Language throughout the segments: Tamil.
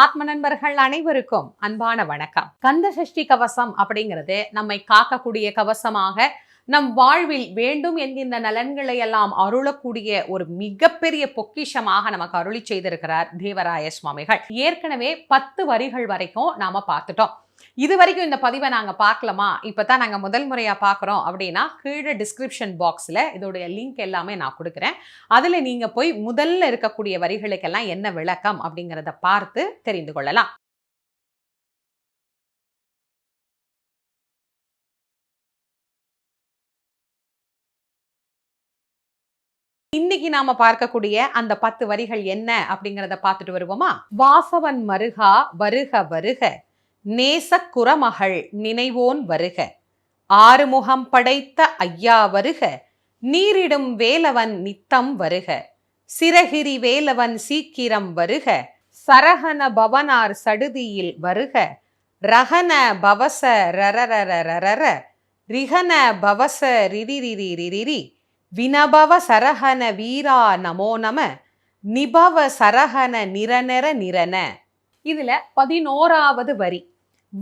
ஆத்ம நண்பர்கள் அனைவருக்கும் அன்பான வணக்கம். கந்த சஷ்டி கவசம் அப்படிங்கிறது நம்மை காக்கக்கூடிய கவசமாக நம் வாழ்வில் வேண்டும் என்கின்ற நலன்களை எல்லாம் அருளக்கூடிய ஒரு மிகப்பெரிய பொக்கிஷமாக நமக்கு அருளி செய்திருக்கிறார் தேவராய சுவாமிகள். ஏற்கனவே பத்து வரிகள் வரைக்கும் நாம பார்த்துட்டோம். இது வரைக்கும் இந்த பதிவை நாங்கள் பார்க்கலாமா? இப்போ தான் நாங்கள் முதல் முறையாக பார்க்குறோம் அப்படின்னா கீழே டிஸ்கிரிப்ஷன் பாக்ஸில் இதோடைய லிங்க் எல்லாமே நான் கொடுக்குறேன். அதில் நீங்கள் போய் முதல்ல இருக்கக்கூடிய வரிகளுக்கெல்லாம் என்ன விளக்கம் அப்படிங்கிறத பார்த்து தெரிந்து கொள்ளலாம். இன்னைக்கு நாம பார்க்கக்கூடிய அந்த பத்து வரிகள் என்ன அப்படிங்கிறத பார்த்துட்டு வருவோமா? வாசவன் மருகா வருக வருக. நேசக்குறமகள் குரமகள் நினைவோன் வருக. ஆறுமுகம் படைத்த ஐயா வருக. நீரிடும் வேலவன் நித்தம் வருக. சிறகிரி வேலவன் சீக்கிரம் வருக. சரகன பவனார் சடுதியில் வருக. ரகன பவச ரரரரரர ரிகன பவச ரிரிரிரிரிரி. வினபவ சரஹன வீரா நமோ நம. நிபவ சரஹன நிரநர நிரன. இதில் பதினோராவது வரி.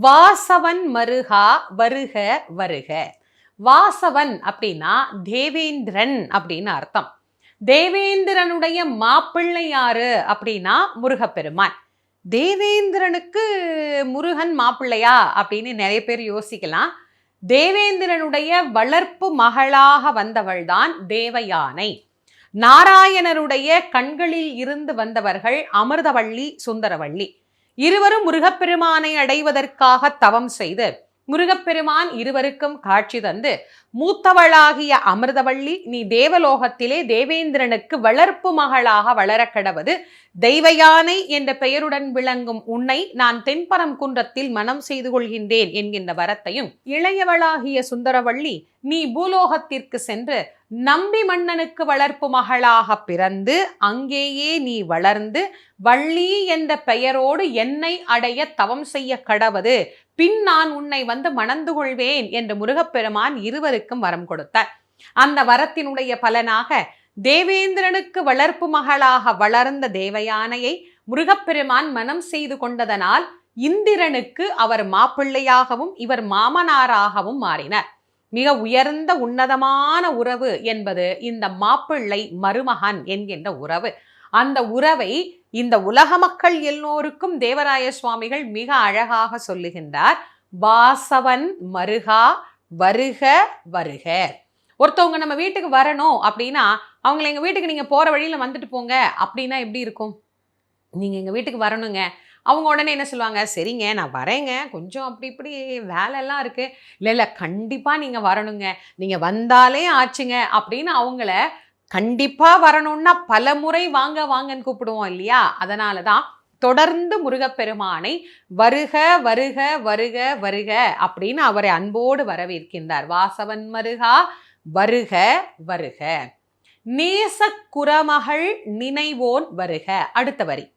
வாசவன் மருகா வருக வருக. வாசவன் அப்படின்னா தேவேந்திரன் அப்படின்னு அர்த்தம். தேவேந்திரனுடைய மாப்பிள்ளை யாரு அப்படின்னா முருகப்பெருமான். தேவேந்திரனுக்கு முருகன் மாப்பிள்ளையா அப்படின்னு நிறைய பேர் யோசிக்கலாம். தேவேந்திரனுடைய வளர்ப்பு மகளாக வந்தவள்தான் தேவயானை. நாராயணருடைய கண்களில் இருந்து வந்தவர்கள் அமிர்தவள்ளி சுந்தரவள்ளி. இருவரும் முருகப்பெருமானை அடைவதற்காக தவம் செய்து முருகப்பெருமான் இருவருக்கும் காட்சி தந்து மூத்தவளாகிய அமிர்தவள்ளி நீ தேவலோகத்திலே தேவேந்திரனுக்கு வளர்ப்பு மகளாக வளர கடவது தெய்வயானை என்ற பெயருடன் விளங்கும் உன்னை நான் தென்பரம் குன்றத்தில் மனம் செய்து கொள்கின்றேன் என்கின்ற வரத்தையும் இளையவளாகிய சுந்தரவள்ளி நீ பூலோகத்திற்கு சென்று நம்பி மன்னனுக்கு வளர்ப்பு மகளாக பிறந்து அங்கேயே நீ வளர்ந்து வள்ளி என்ற பெயரோடு என்னை அடைய தவம் செய்ய கடவது. பின் நான் உன்னை வந்து மணந்து கொள்வேன் என்று முருகப்பெருமான் இருவருக்கும் வரம் கொடுத்தார். அந்த வரத்தினுடைய பலனாக தேவேந்திரனுக்கு வளர்ப்பு மகளாக வளர்ந்த தேவயானையை முருகப்பெருமான் மனம் செய்து கொண்டதனால் இந்திரனுக்கு அவர் மாப்பிள்ளையாகவும் இவர் மாமனாராகவும் மாறினார். மிக உயர்ந்த உன்னதமான உறவு என்பது இந்த மாப்பிள்ளை மருமகன் என்கின்ற உறவு. அந்த உறவை இந்த உலக மக்கள் எல்லோருக்கும் தேவராய சுவாமிகள் மிக அழகாக சொல்லுகின்றார். வாசவன் மருகா வருக வருக. ஒருத்தவங்க நம்ம வீட்டுக்கு வரணும் அப்படின்னா அவங்கள எங்கள் வீட்டுக்கு நீங்கள் போகிற வழியில் வந்துட்டு போங்க. அப்படின்னா எப்படி இருக்கும்? நீங்கள் எங்கள் வீட்டுக்கு வரணுங்க. அவங்க உடனே என்ன சொல்லுவாங்க? சரிங்க நான் வரேங்க. கொஞ்சம் அப்படி இப்படி வேலைலாம் இருக்குது இல்லை இல்லை கண்டிப்பாக நீங்கள் வரணுங்க. நீங்கள் வந்தாலே ஆச்சுங்க. அப்படின்னு அவங்கள கண்டிப்பாக வரணும்னா பல முறை வாங்க வாங்கன்னு கூப்பிடுவோம் இல்லையா? அதனால தான் தொடர்ந்து முருகப்பெருமானை வருக வருக வருக வருக அப்படின்னு அவரை அன்போடு வரவேற்கின்றார். வாசவன் மருகா வருக வருக. நேசக்குறமகள் நினைவோன் வருக. அடுத்த வரி.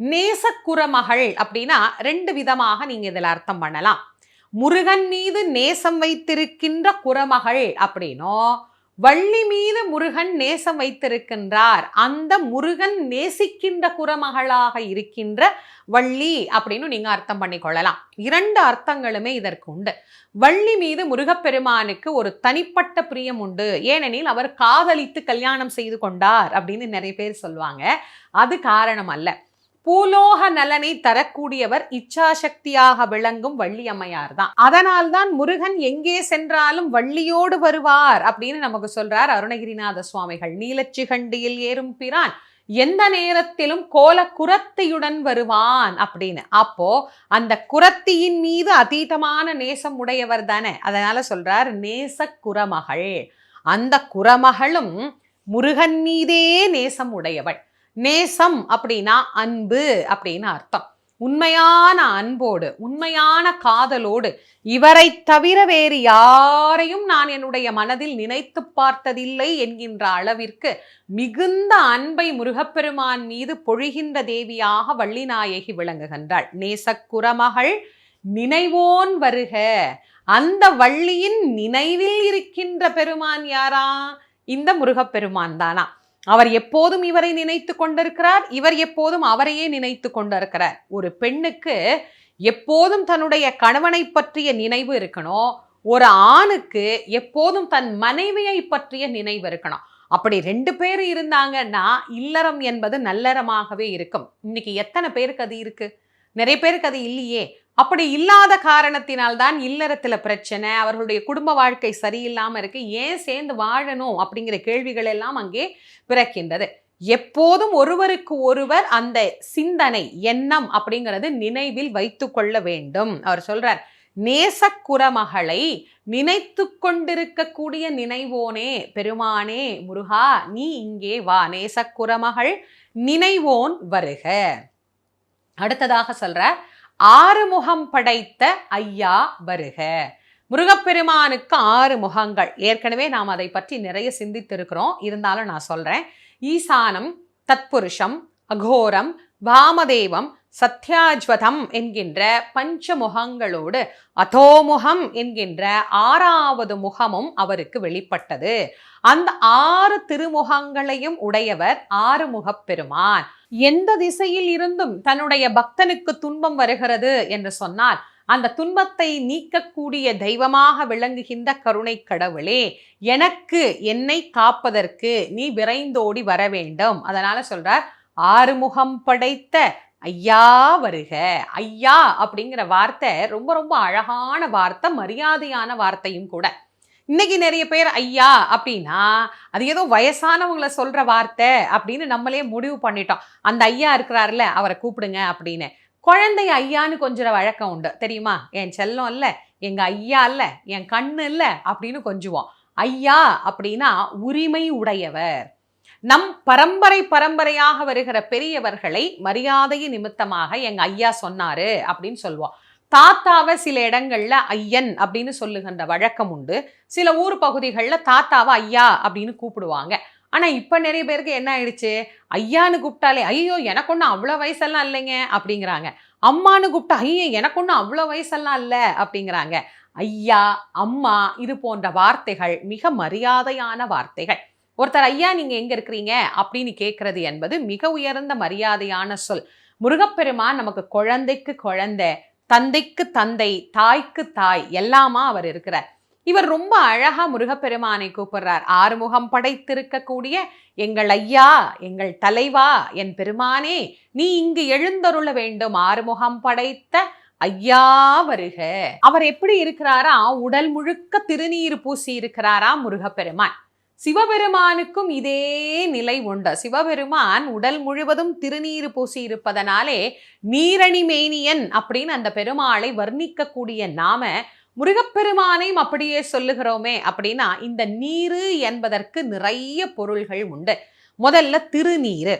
நேசக்குறமகள் அப்படின்னா ரெண்டு விதமாக நீங்கள் இதில் அர்த்தம் பண்ணலாம். முருகன் மீது நேசம் வைத்திருக்கின்ற குறமகள் அப்படின்னும் வள்ளி மீது முருகன் நேசம் வைத்திருக்கின்றார் அந்த முருகன் நேசிக்கின்ற குறமகளாக இருக்கின்ற வள்ளி அப்படின்னு நீங்கள் அர்த்தம் பண்ணிக்கொள்ளலாம் இரண்டு அர்த்தங்களுமே இதற்கு உண்டு. வள்ளி மீது முருகப்பெருமானுக்கு ஒரு தனிப்பட்ட பிரியம் உண்டு. ஏனெனில் அவர் காதலித்து கல்யாணம் செய்து கொண்டார் அப்படின்னு நிறைய பேர் சொல்லுவாங்க. அது காரணம் அல்ல. பூலோக நலனை தரக்கூடியவர் இச்சாசக்தியாக விளங்கும் வள்ளி அதனால் தான். அதனால்தான் முருகன் எங்கே சென்றாலும் வள்ளியோடு வருவார் அப்படின்னு நமக்கு சொல்றார் அருணகிரிநாத சுவாமிகள். நீலச்சிகண்டியில் ஏறும் பிரான் எந்த நேரத்திலும் கோல குரத்தியுடன் வருவான் அப்படின்னு. அப்போ அந்த குரத்தியின் மீது அதீதமான நேசம் உடையவர் தானே. அதனால சொல்றார் நேச குரமகள் அந்த குரமகளும் முருகன் மீதே நேசம் உடையவள். நேசம் அப்படின்னா அன்பு அப்படின்னு அர்த்தம். உண்மையான அன்போடு உண்மையான காதலோடு இவரை தவிர வேறு யாரையும் நான் என்னுடைய மனதில் நினைத்து பார்த்ததில்லை என்கின்ற அளவிற்கு மிகுந்த அன்பை முருகப்பெருமான் மீது பொழிகின்ற தேவியாக வள்ளிநாயகி விளங்குகின்றாள். நேசக்குரமகள் நினைவோன் வருக. அந்த வள்ளியின் நினைவில் இருக்கின்ற பெருமான் யாரா? இந்த முருகப்பெருமான் தானா. அவர் எப்போதும் இவரை நினைத்து கொண்டிருக்கிறார் இவர் எப்போதும் அவரையே நினைத்து கொண்டிருக்கிறார். ஒரு பெண்ணுக்கு எப்போதும் தன்னுடைய கணவனை பற்றிய நினைவு இருக்கணும் ஒரு ஆணுக்கு எப்போதும் தன் மனைவியை பற்றிய நினைவு இருக்கணும். அப்படி ரெண்டு பேர் இருந்தாங்கன்னா இல்லறம் என்பது நல்லறமாகவே இருக்கும். இன்னைக்கு எத்தனை பேருக்கு அது இருக்கு? நிறைய பேருக்கு அது இல்லையே. அப்படி இல்லாத காரணத்தினால்தான் இல்லறத்தில் பிரச்சனை அவர்களுடைய குடும்ப வாழ்க்கை சரியில்லாமல் இருக்கு ஏன் சேர்ந்து வாழணும் அப்படிங்கிற கேள்விகள் எல்லாம் அங்கே பிறக்கின்றது. எப்போதும் ஒருவருக்கு ஒருவர் அந்த சிந்தனை எண்ணம் அப்படிங்கிறது நினைவில் வைத்து கொள்ள வேண்டும். அவர் சொல்றார் நேசக்குறமகளை நினைத்து கொண்டிருக்கக்கூடிய நினைவோனே பெருமானே முருகா நீ இங்கே வா நேசக்குறமகள் நினைவோன் வருக. அடுத்ததாக சொல்ற ஆறு முகம் படைத்த ஐயா வருக. முருகப்பெருமானுக்கு ஆறு முகங்கள். ஏற்கனவே நாம் அதை பற்றி நிறைய சிந்தித்திருக்கிறோம். இருந்தாலும் நான் சொல்கிறேன் ஈசானம் தத்புருஷம் அகோரம் வாமதேவம் சத்யாஜ்வதம் என்கின்ற பஞ்சமுகங்களோடு அதோமுகம் என்கின்ற ஆறாவது முகமும் அவருக்கு வெளிப்பட்டது. அந்த ஆறு திருமுகங்களையும் உடையவர் ஆறுமுகப் பெருமான். எந்த திசையில் இருந்தும் தன்னுடைய பக்தனுக்கு துன்பம் வருகிறது என்று சொன்னால் அந்த துன்பத்தை நீக்கக்கூடிய தெய்வமாக விளங்குகின்ற கருணை கடவுளே எனக்கு என்னை காப்பதற்கு நீ விரைந்தோடி வர வேண்டும். அதனால சொல்றார் ஆறுமுகம் படைத்த ஐயா வருக. ஐயா அப்படிங்கிற வார்த்தை ரொம்ப ரொம்ப அழகான வார்த்தை மரியாதையான வார்த்தையும் கூட. இன்னைக்கு நிறைய பேர் ஐயா அப்படின்னா அது ஏதோ வயசானவங்களை சொல்ற வார்த்தை அப்படின்னு நம்மளே முடிவு பண்ணிட்டோம். அந்த ஐயா இருக்கிறாருல அவரை கூப்பிடுங்க அப்படின்னு. குழந்தை ஐயான்னு கொஞ்சம் வழக்கம் உண்டு. தெரியுமா? என் செல்லம் இல்லை எங்க ஐயா இல்ல என் கண்ணு இல்ல அப்படின்னு கொஞ்சுவோம். ஐயா அப்படின்னா உரிமை உடையவர். நம் பரம்பரை பரம்பரையாக வருகிற பெரியவர்களை மரியாதை நிமித்தமாக எங்க ஐயா சொன்னாரு அப்படின்னு சொல்லுவோம். தாத்தாவை சில இடங்கள்ல ஐயன் அப்படின்னு சொல்லுகின்ற வழக்கம் உண்டு. சில ஊர் பகுதிகளில் தாத்தாவை ஐயா அப்படின்னு கூப்பிடுவாங்க. ஆனால் இப்போ நிறைய பேருக்கு என்ன ஆயிடுச்சு? ஐயான்னு கூப்பிட்டாலே ஐயோ எனக்கு ஒன்றும் அவ்வளோ வயசெல்லாம் இல்லைங்க அப்படிங்கிறாங்க. அம்மான்னு கூப்பிட்டா ஐயோ எனக்கு ஒன்றும் அவ்வளோ வயசெல்லாம் இல்லை அப்படிங்கிறாங்க. ஐயா அம்மா இது போன்ற வார்த்தைகள் மிக மரியாதையான வார்த்தைகள். ஒருத்தர் ஐயா நீங்கள் எங்கே இருக்கிறீங்க? அப்படின்னு கேட்குறது என்பது மிக உயர்ந்த மரியாதையான சொல். முருகப்பெருமான் நமக்கு குழந்தைக்கு குழந்தை தந்தைக்கு தந்தை தாய்க்கு தாய் எல்லாமா அவர் இருக்கிறார். இவர் ரொம்ப அழகா முருகப்பெருமானை கூப்பிடுறார். ஆறுமுகம் படைத்திருக்கக்கூடிய எங்கள் ஐயா எங்கள் தலைவா என் பெருமானே நீ இங்கு எழுந்தருள வேண்டும். ஆறுமுகம் படைத்த ஐயா வருக. அவர் எப்படி இருக்கிறாரா? உடல் முழுக்க திருநீர் பூசி இருக்கிறாரா முருகப்பெருமான். சிவபெருமானுக்கும் இதே நிலை உண்டு. சிவபெருமான் உடல் முழுவதும் திருநீர் பூசி இருப்பதனாலே நீரணி மேனியன் அப்படின்னு அந்த பெருமாளை வர்ணிக்கக்கூடிய நாம முருகப்பெருமானையும் அப்படியே சொல்லுகிறோமே அப்படின்னா இந்த நீரு என்பதற்கு நிறைய பொருள்கள் உண்டு. முதல்ல திருநீர்.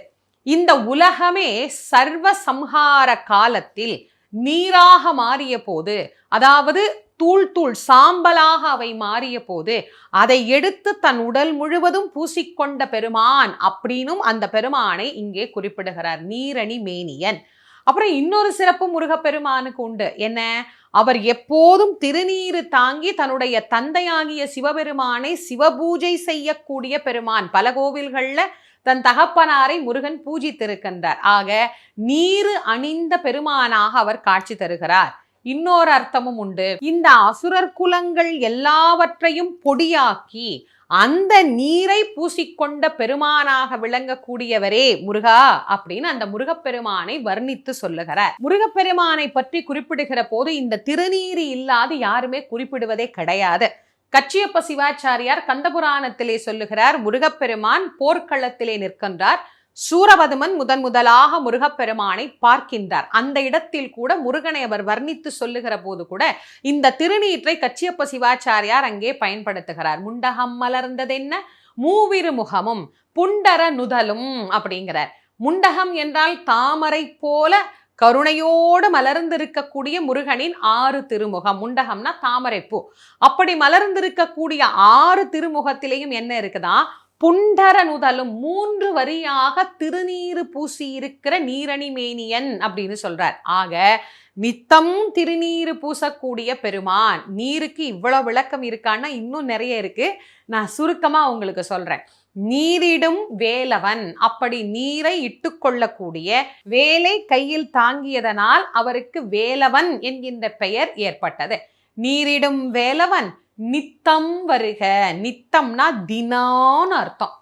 இந்த உலகமே சர்வ சம்ஹார காலத்தில் நீராக மாறிய போது அதாவது தூள் தூள் சாம்பலாக அவை மாறிய போது அதை எடுத்து தன் உடல் முழுவதும் பூசிக்கொண்ட பெருமான் அப்படின்னும் அந்த பெருமானை இங்கே குறிப்பிடுகிறார். நீரணி மேனியன். அப்புறம் இன்னொரு சிறப்பு முருகப்பெருமானுக்கு உண்டு. என்ன? அவர் எப்போதும் திருநீரு தாங்கி தன்னுடைய தந்தையாகிய சிவபெருமானை சிவபூஜை செய்யக்கூடிய பெருமான். பல கோவில்களில் தன் தகப்பனாரை முருகன் பூஜித்திருக்கின்றார். ஆக நீரு அணிந்த பெருமானாக அவர் காட்சி தருகிறார். இன்னொரு அர்த்தமும் உண்டு. இந்த அசுரர் குலங்கள் எல்லாவற்றையும் பொடியாக்கி அந்த நீரை பூசிக்கொண்ட பெருமானாக விளங்கக்கூடியவரே முருகா அப்படின்னு அந்த முருகப்பெருமானை வர்ணித்து சொல்லுகிறார். முருகப்பெருமானை பற்றி குறிப்பிடுகிற போது இந்த திருநீர் இல்லாது யாருமே குறிப்பிடுவதே கிடையாது. கச்சியப்ப சிவாச்சாரியார் கந்தபுராணத்திலே சொல்லுகிறார் முருகப்பெருமான் போர்க்களத்திலே நிற்கின்றார் சூரபதுமன் முதன் முதலாக முருகப்பெருமானை பார்க்கின்றார். அந்த இடத்தில் கூட முருகனை அவர் வர்ணித்து சொல்லுகிற போது கூட இந்த திருநீற்றை கச்சியப்ப சிவாச்சாரியார் அங்கே பயன்படுத்துகிறார். முண்டகம் மலர்ந்ததென்ன? மூவிரு முகமும் புண்டர நுதலும் அப்படிங்கிறார். முண்டகம் என்றால் தாமரை போல கருணையோடு மலர்ந்திருக்கக்கூடிய முருகனின் ஆறு திருமுகம். முண்டகம்னா தாமரைப்பூ. அப்படி மலர்ந்திருக்கக்கூடிய ஆறு திருமுகத்திலையும் என்ன இருக்குதா? புண்டரனுதலும் மூன்று வரியாக திருநீறு பூசி இருக்கிற நீரணி மேனியன் அப்படின்னு சொல்றார். ஆக நித்தம் திருநீறு பூசக்கூடிய பெருமான் நீருக்கு இவ்வளவு விளக்கம் இருக்கான்னா இன்னும் நிறைய இருக்கு. நான் சுருக்கமா உங்களுக்கு சொல்றேன். நீரிடும் வேலவன் அப்படி நீரை இட்டுக்கொள்ளக்கூடிய வேலை கையில் தாங்கியதனால் அவருக்கு வேலவன் என்கின்ற பெயர் ஏற்பட்டது. நீரிடும் வேலவன் நித்தம் வருக. நித்தம்னா தினான்னு அர்த்தம்.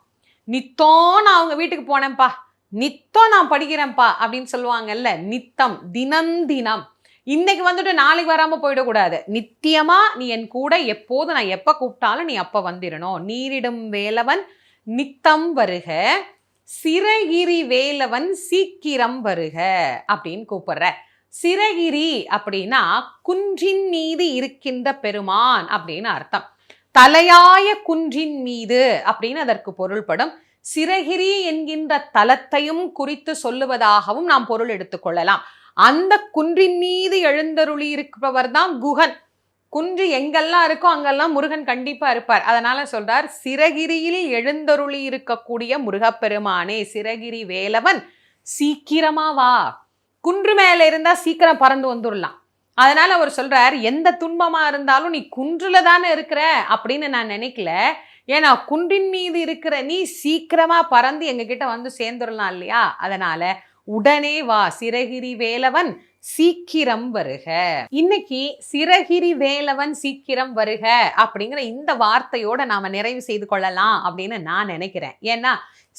நித்தம் நான் அவங்க வீட்டுக்கு போனேன்ப்பா. நித்தம் நான் படிக்கிறேன்ப்பா அப்படின்னு சொல்லுவாங்கல்ல நித்தம் தினம் தினம் இன்னைக்கு வந்துட்டு நாளைக்கு வராமல் போயிடக்கூடாது. நித்தியமா நீ என் கூட எப்போது நான் எப்போ கூப்பிட்டாலும் நீ அப்போ வந்துடணும். நீரிடும் வேலவன் நித்தம் வருக. சிறகிரி வேலவன் சீக்கிரம் வருக அப்படின்னு கூப்பிடுற. சிறகிரி அப்படின்னா குன்றின் மீது இருக்கின்ற பெருமான் அப்படின்னு அர்த்தம். தலையாய குன்றின் மீது அப்படின்னு அதற்கு பொருள்படும். சிறகிரி என்கின்ற தலத்தையும் குறித்து சொல்லுவதாகவும் நாம் பொருள் எடுத்துக்கொள்ளலாம் அந்த குன்றின் மீது எழுந்தருளி இருப்பவர் தான் குகன். குன்று எங்கெல்லாம் இருக்கோ அங்கெல்லாம் முருகன் கண்டிப்பா இருப்பார். அதனால சொல்றார் சிறகிரியில் எழுந்தருளி இருக்கக்கூடிய முருகப்பெருமானே சிறகிரி வேலவன் சீக்கிரமா வா. குன்று மேல இருந்தா சீக்கிரம் பறந்து வந்துடலாம் அதனால அவர் சொல்கிறார் எந்த துன்பமா இருந்தாலும் நீ குன்றுல தானே இருக்கிற? அப்படின்னு நான் நினைக்கல. ஏன்னா குன்றின் மீது இருக்கிற நீ சீக்கிரமா பறந்து எங்ககிட்ட வந்து சேர்ந்துடலாம் இல்லையா? அதனால உடனே வா சிறகிரி வேலவன் சீக்கிரம் வருக. இன்னைக்கு சிறகிரி வேலவன் சீக்கிரம் வருக அப்படிங்கிற இந்த வார்த்தையோட நாம நிறைவு செய்து கொள்ளலாம் அப்படின்னு நான் நினைக்கிறேன். ஏன்னா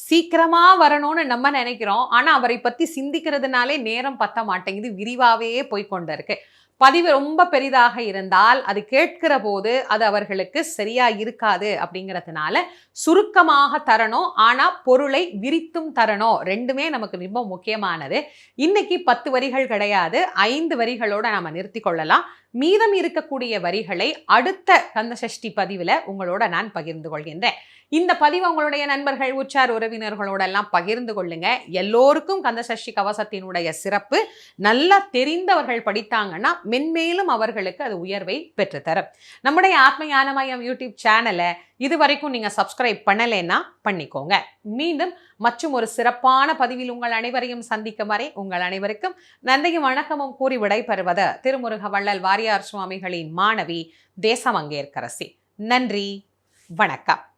சீக்கிரமாக வரணும்னு நம்ம நினைக்கிறோம். ஆனால் அவரை பற்றி சிந்திக்கிறதுனாலே நேரம் பத்த மாட்டேங்குது. விரிவாகவே போய் கொண்டு இருக்கு பதிவு ரொம்ப பெரிதாக இருந்தால் அது கேட்கிற போது அது அவர்களுக்கு சரியா இருக்காது அப்படிங்கிறதுனால சுருக்கமாக தரணும். ஆனால் பொருளை விரித்தும் தரணும். ரெண்டுமே நமக்கு ரொம்ப முக்கியமானது. இன்னைக்கு பத்து வரிகள் கிடையாது. ஐந்து வரிகளோட நாம் நிறுத்தி கொள்ளலாம். மீதம் இருக்கக்கூடிய வரிகளை அடுத்த கந்தசஷ்டி பதிவில் உங்களோட நான் பகிர்ந்து கொள்கின்றேன். இந்த பதிவு உங்களுடைய நண்பர்கள் உற்றார் உறவினர்களோட எல்லாம் பகிர்ந்து கொள்ளுங்க. எல்லோருக்கும் கந்தசஷ்டி கவசத்தினுடைய சிறப்பு. நல்லா தெரிந்தவர்கள் படித்தாங்கன்னா மென்மேலும் அவர்களுக்கு அது உயர்வை பெற்றுத்தரும். நம்முடைய ஆத்ம ஞானமயம் யூடியூப் சேனலை இது வரைக்கும் நீங்க சப்ஸ்கிரைப் பண்ணலைன்னா பண்ணிக்கோங்க. மீண்டும் மற்றும் ஒரு சிறப்பான பதிவில் உங்கள் அனைவரையும் சந்திக்கும் வரை உங்கள் அனைவருக்கும் நன்றியும் வணக்கமும் கூறி விடைபெறுவது திருமுருக வள்ளல் வாரியார் சுவாமிகளின் மாணவி தேசமங்கேற்கரசி. நன்றி. வணக்கம்.